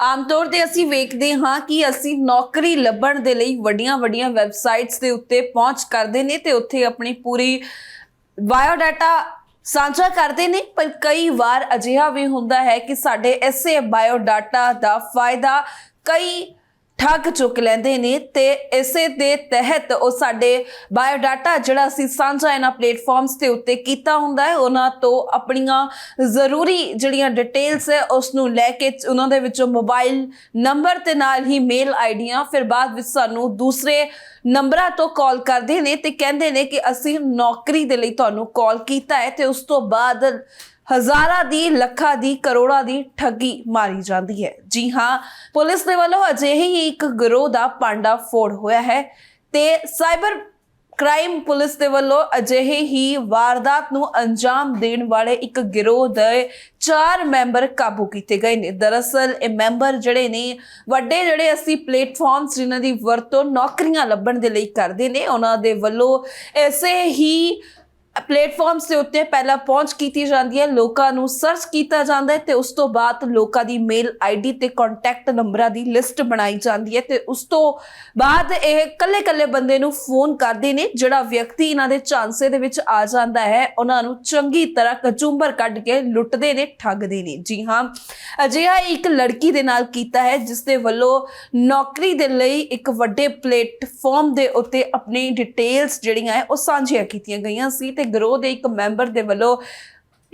ਆਮ ਤੌਰ ਤੇ ਅਸੀਂ ਵੇਖਦੇ ਹਾਂ ਕਿ ਅਸੀਂ ਨੌਕਰੀ ਲੱਭਣ ਦੇ ਲਈ ਵੱਡੀਆਂ-ਵੱਡੀਆਂ ਵੈਬਸਾਈਟਸ ਦੇ ਉੱਤੇ ਪਹੁੰਚ ਕਰਦੇ ਨੇ ਤੇ ਉੱਥੇ ਆਪਣੀ ਪੂਰੀ ਬਾਇਓਡਾਟਾ ਸਾਂਝਾ ਕਰਦੇ ਨੇ। ਪਰ ਕਈ ਵਾਰ ਅਜਿਹਾ ਵੀ ਹੁੰਦਾ ਹੈ ਕਿ ਸਾਡੇ ਐਸੇ ਬਾਇਓਡਾਟਾ ਦਾ ਫਾਇਦਾ ਕਈ ਠੱਗ ਚੁੱਕ ਲੈਂਦੇ ਨੇ ਤੇ ਇਸੇ ਦੇ ਤਹਿਤ ਉਹ ਸਾਡੇ ਬਾਇਓਡਾਟਾ ਜਿਹੜਾ ਅਸੀਂ ਸਾਂਝਾ ਇਹਨਾਂ ਪਲੇਟਫਾਰਮਸ ਦੇ ਉੱਤੇ ਕੀਤਾ ਹੁੰਦਾ ਹੈ, ਉਹਨਾਂ ਤੋਂ ਆਪਣੀਆਂ ਜ਼ਰੂਰੀ ਜਿਹੜੀਆਂ ਡਿਟੇਲਸ ਹੈ ਉਸ ਨੂੰ ਲੈ ਕੇ ਉਹਨਾਂ ਦੇ ਵਿੱਚੋਂ ਮੋਬਾਈਲ ਨੰਬਰ ਤੇ ਨਾਲ ਹੀ ਮੇਲ ਆਈਡੀਆਂ, ਫਿਰ ਬਾਅਦ ਵਿੱਚ ਸਾਨੂੰ ਦੂਸਰੇ ਨੰਬਰਾਂ ਤੋਂ ਕਾਲ ਕਰਦੇ ਨੇ ਤੇ ਕਹਿੰਦੇ ਨੇ ਕਿ ਅਸੀਂ ਨੌਕਰੀ ਦੇ ਲਈ ਤੁਹਾਨੂੰ ਕਾਲ ਕੀਤਾ ਹੈ ਤੇ ਉਸ ਤੋਂ ਬਾਅਦ ਹਜ਼ਾਰਾਂ ਦੀ, ਲੱਖਾਂ ਦੀ, ਕਰੋੜਾਂ ਦੀ ਠੱਗੀ ਮਾਰੀ ਜਾਂਦੀ ਹੈ। ਜੀ ਹਾਂ, ਪੁਲਿਸ ਦੇ ਵੱਲੋਂ ਅਜਿਹੇ ਹੀ ਇੱਕ ਗਰੋਹ ਦਾ ਪਾਂਡਾ ਫੋੜ ਹੋਇਆ ਹੈ ਤੇ ਸਾਈਬਰ ਕ੍ਰਾਈਮ ਪੁਲਿਸ ਦੇ ਵੱਲੋਂ ਅਜਿਹੇ ਹੀ ਵਾਰਦਾਤ ਨੂੰ ਅੰਜਾਮ ਦੇਣ ਵਾਲੇ ਇੱਕ ਗਿਰੋਹ ਦੇ ਚਾਰ ਮੈਂਬਰ ਕਾਬੂ ਕੀਤੇ ਗਏ ਨੇ। ਦਰਅਸਲ, ਇਹ ਮੈਂਬਰ ਜਿਹੜੇ ਨੇ, ਵੱਡੇ ਜਿਹੜੇ ਅਸੀਂ ਪਲੇਟਫਾਰਮਸ ਜਿਨ੍ਹਾਂ ਦੀ ਵਰਤੋਂ ਨੌਕਰੀਆਂ ਲੱਭਣ ਦੇ ਲਈ ਕਰਦੇ ਨੇ, ਉਹਨਾਂ ਦੇ ਵੱਲੋਂ ਐਸੇ ਹੀ ਪਲੇਟਫਾਰਮਸ ਦੇ ਉੱਤੇ ਪਹਿਲਾਂ ਪਹੁੰਚ ਕੀਤੀ ਜਾਂਦੀ ਹੈ, ਲੋਕਾਂ ਨੂੰ ਸਰਚ ਕੀਤਾ ਜਾਂਦਾ ਹੈ ਤੇ ਉਸ ਤੋਂ ਬਾਅਦ ਲੋਕਾਂ ਦੀ ਮੇਲ ਆਈਡੀ ਤੇ ਕੰਟੈਕਟ ਨੰਬਰਾਂ ਦੀ ਲਿਸਟ ਬਣਾਈ ਜਾਂਦੀ ਹੈ ਤੇ ਉਸ ਤੋਂ ਬਾਅਦ ਇਹ ਕੱਲੇ-ਕੱਲੇ ਬੰਦੇ ਨੂੰ ਫੋਨ ਕਰਦੇ ਨੇ, ਜਿਹੜਾ ਵਿਅਕਤੀ ਇਹਨਾਂ ਦੇ ਚਾਂਸੇ ਦੇ ਵਿੱਚ ਆ ਜਾਂਦਾ ਹੈ, ਉਹਨਾਂ ਨੂੰ ਚੰਗੀ ਤਰ੍ਹਾਂ ਕਚੂੰਬਰ ਕੱਢ ਕੇ ਲੁੱਟਦੇ ਨੇ, ਠੱਗਦੇ ਨੇ। ਜੀ ਹਾਂ, ਅਜਿਹਾ ਇੱਕ ਲੜਕੀ ਦੇ ਨਾਲ ਕੀਤਾ ਹੈ, ਜਿਸ ਦੇ ਵੱਲੋਂ ਨੌਕਰੀ ਦੇ ਲਈ ਇੱਕ ਵੱਡੇ ਪਲੇਟਫਾਰਮ ਦੇ ਉੱਤੇ ਆਪਣੀ ਡਿਟੇਲਸ ਜਿਹੜੀਆਂ ਹੈ, ਉਹ ਸਾਂਝੀਆਂ ਕੀਤੀਆਂ ਗਈਆਂ ਸੀ ਤੇ ਗਰੋਹ ਦੇ ਇੱਕ ਮੈਂਬਰ ਦੇ ਵੱਲੋਂ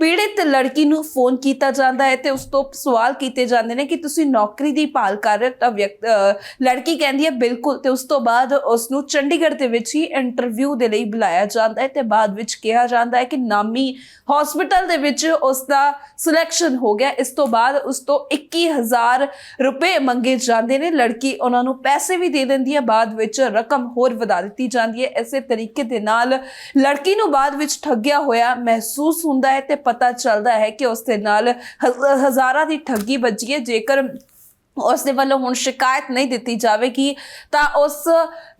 ਪੀੜਿਤ ਲੜਕੀ ਨੂੰ ਫੋਨ ਕੀਤਾ ਜਾਂਦਾ ਹੈ ਤੇ ਉਸ ਤੋਂ ਸਵਾਲ ਕੀਤੇ ਜਾਂਦੇ ਨੇ ਕਿ ਤੁਸੀਂ ਨੌਕਰੀ ਦੀ ਭਾਲ ਕਰ ਰਹੇ ਤਾਂ ਵਿਅਕ- ਲੜਕੀ ਕਹਿੰਦੀ ਹੈ, ਬਿਲਕੁਲ। ਤੇ ਉਸ ਤੋਂ ਬਾਅਦ ਉਸ ਨੂੰ ਚੰਡੀਗੜ੍ਹ ਦੇ ਵਿੱਚ ਹੀ ਇੰਟਰਵਿਊ ਦੇ ਲਈ ਬੁਲਾਇਆ ਜਾਂਦਾ ਹੈ ਤੇ ਬਾਅਦ ਵਿੱਚ ਕਿਹਾ ਜਾਂਦਾ ਹੈ ਕਿ ਨਾਮੀ ਹਸਪੀਟਲ ਦੇ ਵਿੱਚ ਉਸ ਦਾ ਸਿਲੈਕਸ਼ਨ ਹੋ ਗਿਆ। ਇਸ ਤੋਂ ਬਾਅਦ ਉਸ ਤੋਂ 21000 ਰੁਪਏ ਮੰਗੇ ਜਾਂਦੇ ਨੇ। ਲੜਕੀ ਉਹਨਾਂ ਨੂੰ ਪੈਸੇ ਵੀ ਦੇ ਦਿੰਦੀ ਹੈ, ਬਾਅਦ ਵਿੱਚ ਰਕਮ ਹੋਰ ਵਧਾ ਦਿੱਤੀ ਜਾਂਦੀ ਹੈ। ਇਸੇ ਤਰੀਕੇ ਦੇ ਨਾਲ ਲੜਕੀ ਨੂੰ ਬਾਅਦ ਵਿੱਚ ਠੱਗਿਆ ਹੋਇਆ ਮਹਿਸੂਸ ਹੁੰਦਾ ਹੈ ਤੇ ਪਤਾ ਚੱਲਦਾ ਹੈ ਕਿ ਉਸ ਦੇ ਨਾਲ ਹਜ਼ਾਰਾਂ ਦੀ ਠੱਗੀ ਵੱਜੀ ਹੈ। ਜੇਕਰ ਉਸ ਦੇ ਵੱਲੋਂ ਹੁਣ ਸ਼ਿਕਾਇਤ ਨਹੀਂ ਦਿੱਤੀ ਜਾਵੇਗੀ, ਤਾਂ ਉਸ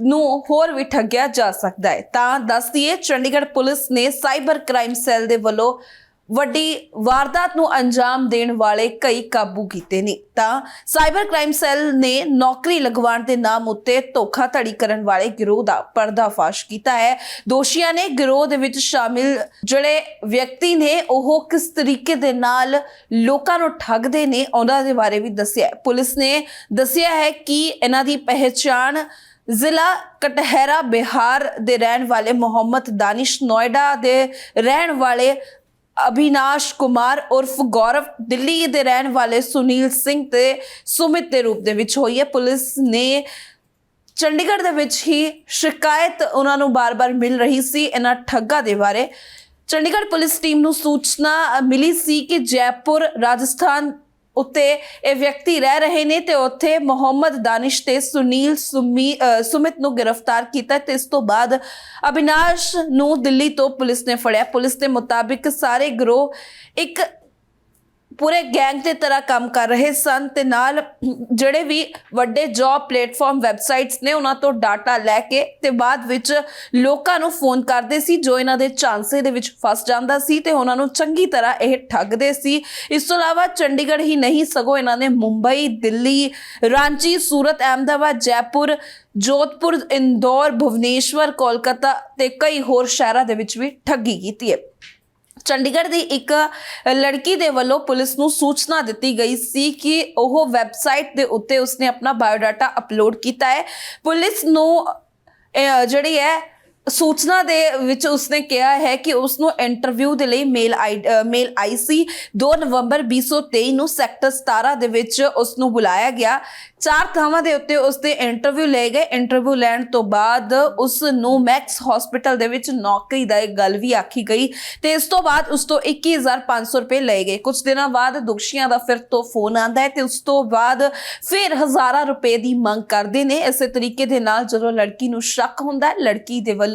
ਨੂੰ ਹੋਰ ਵੀ ਠੱਗਿਆ ਜਾ ਸਕਦਾ ਹੈ। ਤਾਂ ਦੱਸ ਦਈਏ, ਚੰਡੀਗੜ੍ਹ ਪੁਲਿਸ ਨੇ ਸਾਈਬਰ ਕ੍ਰਾਈਮ ਸੈੱਲ ਦੇ ਵੱਲੋਂ ਵੱਡੀ ਵਾਰਦਾਤ ਨੂੰ ਅੰਜਾਮ ਦੇਣ ਵਾਲੇ ਕਈ ਕਾਬੂ ਕੀਤੇ ਨੇ। ਤਾਂ ਸਾਈਬਰ ਕ੍ਰਾਈਮ ਸੈੱਲ ਨੇ ਨੌਕਰੀ ਲਗਵਾਉਣ ਦੇ ਨਾਮ ਉੱਤੇ ਧੋਖਾਧੜੀ ਕਰਨ ਵਾਲੇ ਗਿਰੋਹ ਦਾ ਪਰਦਾਫਾਸ਼ ਕੀਤਾ ਹੈ। ਦੋਸ਼ੀਆਂ ਨੇ ਗਿਰੋਹ ਦੇ ਵਿੱਚ ਸ਼ਾਮਿਲ ਜਿਹੜੇ ਵਿਅਕਤੀ ਨੇ, ਉਹ ਕਿਸ ਤਰੀਕੇ ਦੇ ਨਾਲ ਲੋਕਾਂ ਨੂੰ ਠੱਗਦੇ ਨੇ, ਉਹਨਾਂ ਦੇ ਬਾਰੇ ਵੀ ਦੱਸਿਆ ਪੁਲਿਸ ਨੇ ਦੱਸਿਆ ਹੈ ਕਿ ਇਹਨਾਂ ਦੀ ਪਹਿਚਾਣ ਜ਼ਿਲ੍ਹਾ ਕਟਹਿਰਾ ਬਿਹਾਰ ਦੇ ਰਹਿਣ ਵਾਲੇ ਮੁਹੰਮਦ ਦਾਨਿਸ਼ ਨੋਇਡਾ ਦੇ ਰਹਿਣ ਵਾਲੇ ਅਭਿਨਾਸ਼ ਕੁਮਾਰ ਉਰਫ ਗੌਰਵ ਦਿੱਲੀ ਦੇ ਰਹਿਣ ਵਾਲੇ ਸੁਨੀਲ ਸਿੰਘ ਤੇ ਸੁਮਿਤ ਦੇ ਰੂਪ ਦੇ ਵਿੱਚ ਹੋਈ ਹੈ। ਪੁਲਿਸ ਨੇ ਚੰਡੀਗੜ੍ਹ ਦੇ ਵਿੱਚ ਹੀ ਸ਼ਿਕਾਇਤ ਉਹਨਾਂ ਨੂੰ ਬਾਰ-ਬਾਰ ਮਿਲ ਰਹੀ ਸੀ ਇਹਨਾਂ ਠੱਗਾਂ ਦੇ ਬਾਰੇ। ਚੰਡੀਗੜ੍ਹ ਪੁਲਿਸ ਟੀਮ ਨੂੰ ਸੂਚਨਾ ਮਿਲੀ ਸੀ ਕਿ ਜੈਪੁਰ, ਰਾਜਸਥਾਨ ਉੱਤੇ ਇਹ ਵਿਅਕਤੀ ਰਹਿ ਰਹੇ ਨੇ ਤੇ ਉੱਥੇ ਮੁਹੰਮਦ ਦਾਨਿਸ਼ ਤੇ ਸੁਨੀਲ ਸੁਮੀ ਅ, ਸੁਮਿਤ ਨੂੰ ਗ੍ਰਿਫਤਾਰ ਕੀਤਾ ਤੇ ਇਸ ਤੋਂ ਬਾਅਦ ਅਬਿਨਾਸ਼ ਨੂੰ ਦਿੱਲੀ ਤੋਂ ਪੁਲਿਸ ਨੇ ਫੜਿਆ। ਪੁਲਿਸ ਦੇ ਮੁਤਾਬਿਕ ਸਾਰੇ ਗਰੋਹ ਇੱਕ ਪੂਰੇ ਗੈਂਗ ਦੇ ਤਰ੍ਹਾਂ ਕੰਮ ਕਰ ਰਹੇ ਸਨ ਤੇ ਨਾਲ ਜਿਹੜੇ ਵੀ ਵੱਡੇ ਜੌਬ ਪਲੇਟਫਾਰਮ ਵੈਬਸਾਈਟਸ ਨੇ ਉਹਨਾਂ ਤੋਂ ਡਾਟਾ ਲੈ ਕੇ ਤੇ ਬਾਅਦ ਵਿੱਚ ਲੋਕਾਂ ਨੂੰ ਫੋਨ ਕਰਦੇ ਸੀ, ਜੋ ਇਹਨਾਂ ਦੇ ਚਾਂਸੇ ਦੇ ਵਿੱਚ ਫਸ ਜਾਂਦਾ ਸੀ ਤੇ ਉਹਨਾਂ ਨੂੰ ਚੰਗੀ ਤਰ੍ਹਾਂ ਇਹ ਠੱਗਦੇ ਸੀ। ਇਸ ਤੋਂ ਇਲਾਵਾ ਚੰਡੀਗੜ੍ਹ ਹੀ ਨਹੀਂ, ਸਗੋਂ ਇਹਨਾਂ ਨੇ ਮੁੰਬਈ, ਦਿੱਲੀ, ਰਾਂਚੀ, ਸੂਰਤ, ਅਹਿਮਦਾਬਾਦ, ਜੈਪੁਰ, ਜੋਧਪੁਰ, ਇੰਦੌਰ, ਭੁਵਨੇਸ਼ਵਰ, ਕੋਲਕਾਤਾ ਤੇ ਕਈ ਹੋਰ ਸ਼ਹਿਰਾਂ ਦੇ ਵਿੱਚ ਵੀ ਠੱਗੀ ਕੀਤੀ ਹੈ। ਚੰਡੀਗੜ੍ਹ ਦੀ ਇੱਕ ਲੜਕੀ ਦੇ ਵੱਲੋਂ ਪੁਲਿਸ ਨੂੰ ਸੂਚਨਾ ਦਿੱਤੀ ਗਈ ਸੀ ਕਿ ਉਹ ਵੈਬਸਾਈਟ ਦੇ ਉੱਤੇ ਉਸਨੇ ਆਪਣਾ ਬਾਇਓਡਾਟਾ ਅਪਲੋਡ ਕੀਤਾ ਹੈ। ਪੁਲਿਸ ਨੂੰ ਜਿਹੜੀ ਹੈ ਸੂਚਨਾ ਦੇ ਵਿੱਚ ਉਸਨੇ ਕਿਹਾ ਹੈ ਕਿ ਉਸ ਨੂੰ ਇੰਟਰਵਿਊ ਦੇ ਲਈ ਮੇਲ ਆਈ ਮੇਲ ਆਈ ਸੀ। 2 ਨਵੰਬਰ 2023 ਨੂੰ ਸੈਕਟਰ 17 ਦੇ ਵਿੱਚ ਉਸ ਨੂੰ ਬੁਲਾਇਆ ਗਿਆ। ਚਾਰ ਥਾਵਾਂ ਦੇ ਉੱਤੇ ਉਸ ਦੇ ਇੰਟਰਵਿਊ ਲਏ ਗਏ। ਇੰਟਰਵਿਊ ਲੈਣ ਤੋਂ ਬਾਅਦ ਉਸ ਨੂੰ ਮੈਕਸ ਹਸਪੀਟਲ ਦੇ ਵਿੱਚ ਨੌਕਰੀ ਦਾ ਇੱਕ ਗੱਲ ਵੀ ਆਖੀ ਗਈ ਤੇ ਇਸ ਤੋਂ ਬਾਅਦ ਉਸ ਤੋਂ 21500 ਰੁਪਏ ਲਏ ਗਏ। ਕੁਝ ਦਿਨਾਂ ਬਾਅਦ ਦੁਖਸ਼ੀਆਂ ਦਾ ਫਿਰ ਤੋਂ ਫੋਨ ਆਂਦਾ ਹੈ ਤੇ ਉਸ ਤੋਂ ਬਾਅਦ ਫਿਰ ਹਜ਼ਾਰਾਂ ਰੁਪਏ ਦੀ ਮੰਗ ਕਰਦੇ ਨੇ। ਇਸੇ ਤਰੀਕੇ ਦੇ ਨਾਲ ਜਦੋਂ ਲੜਕੀ ਨੂੰ ਸ਼ੱਕ ਹੁੰਦਾ ਹੈ, ਲੜਕੀ ਦੇ ਵੱਲੋਂ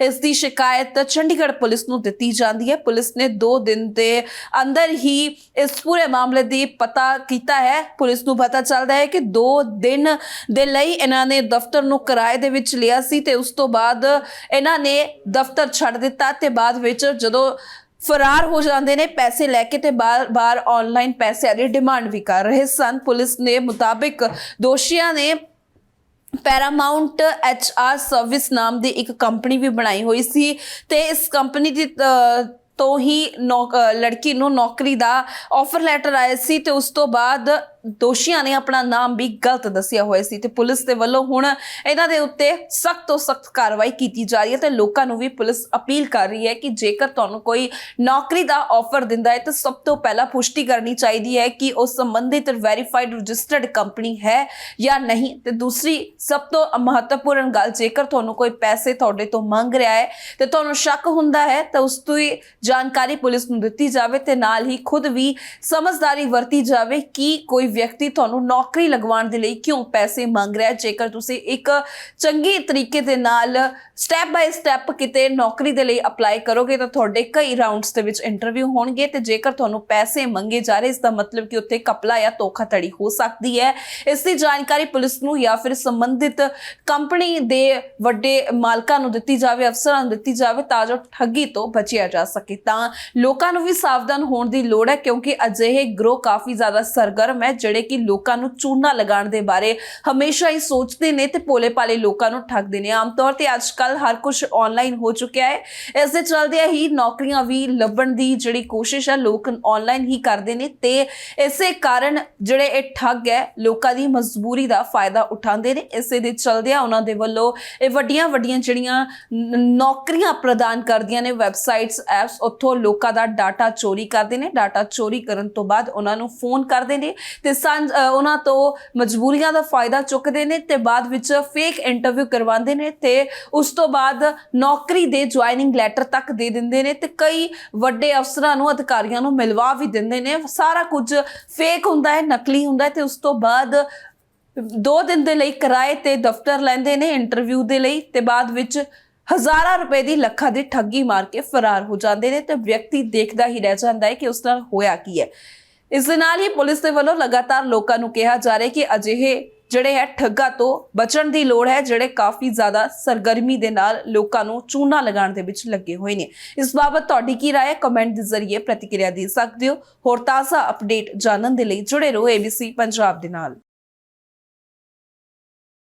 ਇਸ ਦੀ ਸ਼ਿਕਾਇਤ ਚੰਡੀਗੜ੍ਹ ਪੁਲਿਸ ਨੂੰ ਦਿੱਤੀ ਜਾਂਦੀ ਹੈ। ਪੁਲਿਸ ਨੇ 2 ਦਿਨ ਦੇ ਅੰਦਰ ਹੀ ਇਸ ਪੂਰੇ ਮਾਮਲੇ ਦੀ ਪਤਾ ਕੀਤਾ ਹੈ। ਪੁਲਿਸ ਨੂੰ ਪਤਾ ਚੱਲਦਾ ਹੈ ਕਿ 2 ਦਿਨ ਦੇ ਲਈ ਇਹਨਾਂ ਨੇ ਦਫ਼ਤਰ ਨੂੰ ਕਿਰਾਏ ਦੇ ਵਿੱਚ ਲਿਆ ਸੀ ਤੇ ਉਸ ਤੋਂ ਬਾਅਦ ਇਹਨਾਂ ਨੇ ਦਫ਼ਤਰ ਛੱਡ ਦਿੱਤਾ ਤੇ ਬਾਅਦ ਵਿੱਚ ਜਦੋਂ ਫਰਾਰ ਹੋ ਜਾਂਦੇ ਨੇ ਪੈਸੇ ਲੈ ਕੇ ਤੇ ਬਾਰ-ਬਾਰ ਆਨਲਾਈਨ ਪੈਸਿਆਂ ਦੀ ਡਿਮਾਂਡ ਵੀ ਕਰ ਰਹੇ ਸਨ। ਪੁਲਿਸ ਨੇ ਮੁਤਾਬਿਕ ਦੋਸ਼ੀਆਂ ਨੇ ਪੈਰਾਮਾਉਂਟ ਆਰ ਸਰਵਿਸ ਨਾਮ ਦੀ ਇੱਕ ਕੰਪਨੀ ਵੀ ਬਣਾਈ ਹੋਈ ਸੀ ਤੇ ਇਸ ਕੰਪਨੀ ਦੀ ਤੋਂ ਹੀ ਨੌਕ- ਲੜਕੀ ਨੂੰ ਨੌਕਰੀ ਦਾ ਆਫਰ ਲੈਟਰ ਆਇਆ ਸੀ ਤੇ ਉਸ ਤੋਂ ਬਾਅਦ ਦੋਸ਼ੀਆਂ ਨੇ ਆਪਣਾ ਨਾਮ ਵੀ ਗਲਤ ਦੱਸਿਆ ਹੋਇਆ ਸੀ ਤੇ ਪੁਲਿਸ ਦੇ ਵੱਲੋਂ ਹੁਣ ਇਹਨਾਂ ਦੇ ਉੱਤੇ ਸਖਤ ਤੋਂ ਸਖਤ ਕਾਰਵਾਈ ਕੀਤੀ ਜਾ ਰਹੀ ਹੈ ਤੇ ਲੋਕਾਂ ਨੂੰ ਵੀ ਪੁਲਿਸ ਅਪੀਲ ਕਰ ਰਹੀ ਹੈ ਕਿ ਜੇਕਰ ਤੁਹਾਨੂੰ ਕੋਈ ਨੌਕਰੀ ਦਾ ਆਫਰ ਦਿੰਦਾ ਹੈ ਤਾਂ ਸਭ ਤੋਂ ਪਹਿਲਾਂ ਪੁਸ਼ਟੀ ਕਰਨੀ ਚਾਹੀਦੀ ਹੈ ਕਿ ਉਹ ਸੰਬੰਧਿਤ ਵੈਰੀਫਾਈਡ ਰਜਿਸਟਰਡ ਕੰਪਨੀ ਹੈ ਜਾਂ ਨਹੀਂ। ਤੇ ਦੂਸਰੀ, ਸਭ ਤੋਂ ਮਹੱਤਵਪੂਰਨ ਗੱਲ, ਜੇਕਰ ਤੁਹਾਨੂੰ ਕੋਈ ਪੈਸੇ ਤੁਹਾਡੇ ਤੋਂ ਮੰਗ ਰਿਹਾ ਹੈ ਤੇ ਤੁਹਾਨੂੰ ਸ਼ੱਕ ਹੁੰਦਾ ਹੈ, ਤਾਂ ਉਸ ਤੋਂ ਹੀ ਜਾਣਕਾਰੀ ਪੁਲਿਸ ਨੂੰ ਦਿੱਤੀ ਜਾਵੇ ਤੇ ਨਾਲ ਹੀ ਖੁਦ ਵੀ ਸਮਝਦਾਰੀ ਵਰਤੀ ਜਾਵੇ ਕਿ ਕੋਈ ਵਿਅਕਤੀ ਤੁਹਾਨੂੰ ਨੌਕਰੀ ਲਗਵਾਉਣ ਦੇ ਲਈ ਕਿਉਂ ਪੈਸੇ ਮੰਗ ਰਿਹਾ ਹੈ? ਜੇਕਰ ਤੁਸੀਂ ਇੱਕ ਚੰਗੀ ਤਰੀਕੇ ਦੇ ਨਾਲ ਸਟੈਪ ਬਾਈ ਸਟੈਪ ਕਿਤੇ ਨੌਕਰੀ ਦੇ ਲਈ ਅਪਲਾਈ ਕਰੋਗੇ, ਤਾਂ ਤੁਹਾਡੇ ਕਈ ਰਾਉਂਡਸ ਦੇ ਵਿੱਚ ਇੰਟਰਵਿਊ ਹੋਣਗੇ ਤੇ ਜੇਕਰ ਤੁਹਾਨੂੰ ਪੈਸੇ ਮੰਗੇ ਜਾ ਰਹੇ, ਇਸ ਦਾ ਮਤਲਬ ਕਿ ਉੱਥੇ ਕਪਲਾ ਜਾਂ ਧੋਖਾਧੜੀ ਹੋ ਸਕਦੀ ਹੈ। ਇਸ ਦੀ ਜਾਣਕਾਰੀ ਪੁਲਿਸ ਨੂੰ ਜਾਂ ਫਿਰ ਸੰਬੰਧਿਤ ਕੰਪਨੀ ਦੇ ਵੱਡੇ ਮਾਲਕਾਂ ਨੂੰ ਦਿੱਤੀ ਜਾਵੇ, ਅਫਸਰਾਂ ਨੂੰ ਦਿੱਤੀ ਜਾਵੇ, ਤਾਂ ਜੋ ਠੱਗੀ ਤੋਂ ਬਚਿਆ ਜਾ ਸਕੇ। ਤਾਂ ਲੋਕਾਂ ਨੂੰ ਵੀ ਸਾਵਧਾਨ ਹੋਣ ਦੀ ਲੋੜ ਹੈ, ਕਿਉਂਕਿ ਅਜਿਹੇ ਗਰੋਹ ਕਾਫੀ ਜ਼ਿਆਦਾ ਸਰਗਰਮ ਹੈ ਜਿਹੜੇ ਕਿ ਲੋਕਾਂ ਨੂੰ ਚੂਨਾ ਲਗਾਉਣ ਦੇ ਬਾਰੇ ਹਮੇਸ਼ਾ ਹੀ ਸੋਚਦੇ ਨੇ ਤੇ ਭੋਲੇ ਭਾਲੇ ਲੋਕਾਂ ਨੂੰ ਠੱਗਦੇ ਨੇ। ਆਮ ਤੌਰ ਤੇ ਅੱਜ ਕੱਲ ਹਰ ਕੁਝ ਆਨਲਾਈਨ ਹੋ ਚੁੱਕਿਆ ਹੈ। ਇਸ ਦੇ ਚਲਦਿਆਂ ਹੀ ਨੌਕਰੀਆਂ ਵੀ ਲੱਭਣ ਦੀ ਜਿਹੜੀ ਕੋਸ਼ਿਸ਼ ਹੈ, ਲੋਕ ਆਨਲਾਈਨ ਹੀ ਕਰਦੇ ਨੇ ਤੇ ਇਸੇ ਕਾਰਨ ਜਿਹੜੇ ਇਹ ਠੱਗ ਹੈ, ਲੋਕਾਂ ਦੀ ਮਜਬੂਰੀ ਦਾ ਫਾਇਦਾ ਉਠਾਉਂਦੇ ਨੇ। ਇਸੇ ਦੇ ਚਲਦਿਆਂ ਉਹਨਾਂ ਦੇ ਵੱਲੋਂ ਇਹ ਵੱਡੀਆਂ ਵੱਡੀਆਂ ਜਿਹੜੀਆਂ ਨੌਕਰੀਆਂ ਪ੍ਰਦਾਨ ਕਰਦੀਆਂ ਨੇ, ਵੈਬਸਾਈਟਸ, ਐਪਸ, ਉੱਥੋਂ ਲੋਕਾਂ ਦਾ ਡਾਟਾ ਚੋਰੀ ਕਰਦੇ ਨੇ। ਡਾਟਾ ਚੋਰੀ ਕਰਨ ਤੋਂ ਬਾਅਦ ਉਹਨਾਂ ਨੂੰ ਫੋਨ ਕਰਦੇ ਨੇ ਤੇ ਸਾਂਝ- ਅ, ਉਹਨਾਂ ਤੋਂ ਮਜਬੂਰੀਆਂ ਦਾ ਫਾਇਦਾ ਚੁੱਕਦੇ ਨੇ ਤੇ ਬਾਅਦ ਵਿੱਚ ਫੇਕ ਇੰਟਰਵਿਊ ਕਰਵਾਉਂਦੇ ਨੇ ਤੇ ਉਸ ਤੋਂ ਬਾਅਦ ਨੌਕਰੀ ਦੇ ਜੁਆਇਨਿੰਗ ਲੈਟਰ ਤੱਕ ਦੇ ਦਿੰਦੇ ਨੇ ਤੇ ਕਈ ਵੱਡੇ ਅਫਸਰਾਂ ਨੂੰ ਅਧਿਕਾਰੀਆਂ ਨੂੰ ਮਿਲਵਾ ਵੀ ਦਿੰਦੇ ਨੇ। ਸਾਰਾ ਕੁਝ ਫੇਕ ਹੁੰਦਾ ਹੈ ਨਕਲੀ ਹੁੰਦਾ ਹੈ ਤੇ ਉਸ ਤੋਂ ਬਾਅਦ ਦੋ ਦਿਨ ਦੇ ਲਈ ਕਿਰਾਏ ਤੇ ਦਫ਼ਤਰ ਲੈਂਦੇ ਨੇ ਇੰਟਰਵਿਊ ਦੇ ਲਈ ਤੇ ਬਾਅਦ ਵਿੱਚ ਹਜ਼ਾਰਾਂ ਰੁਪਏ ਦੀ ਲੱਖਾਂ ਦੀ ਠੱਗੀ ਮਾਰ ਕੇ ਫਰਾਰ ਹੋ ਜਾਂਦੇ ਨੇ ਤੇ ਵਿਅਕਤੀ ਦੇਖਦਾ ਹੀ ਰਹਿ ਜਾਂਦਾ ਹੈ ਕਿ ਉਸ ਨਾਲ ਹੋਇਆ ਕੀ ਹੈ। ਇਸ ਦੇ ਨਾਲ ਹੀ ਪੁਲਿਸ ਦੇ ਵੱਲੋਂ ਲਗਾਤਾਰ ਲੋਕਾਂ ਨੂੰ ਕਿਹਾ ਜਾ ਰਿਹਾ ਕਿ ਅਜਿਹੇ ਜਿਹੜੇ ਹੈ ਠੱਗਾ ਤੋਂ ਬਚਣ ਦੀ ਲੋੜ ਹੈ, ਜਿਹੜੇ ਕਾਫੀ ਜ਼ਿਆਦਾ ਸਰਗਰਮੀ ਦੇ ਨਾਲ ਲੋਕਾਂ ਨੂੰ ਚੂਨਾ ਲਗਾਉਣ ਦੇ ਵਿੱਚ ਲੱਗੇ ਹੋਏ ਨੇ। ਇਸ ਬਾਬਤ ਤੁਹਾਡੀ ਕੀ ਰਾਏ ਕਮੈਂਟ ਦੇ ਜ਼ਰੀਏ ਪ੍ਰਤੀਕਿਰਿਆ ਦੇ ਸਕਦੇ ਹੋ। ਹੋਰ ਤਾਜ਼ਾ ਅਪਡੇਟ ਜਾਣਨ ਦੇ ਲਈ ਜੁੜੇ ਰਹੋ ABC ਪੰਜਾਬ ਦੇ ਨਾਲ।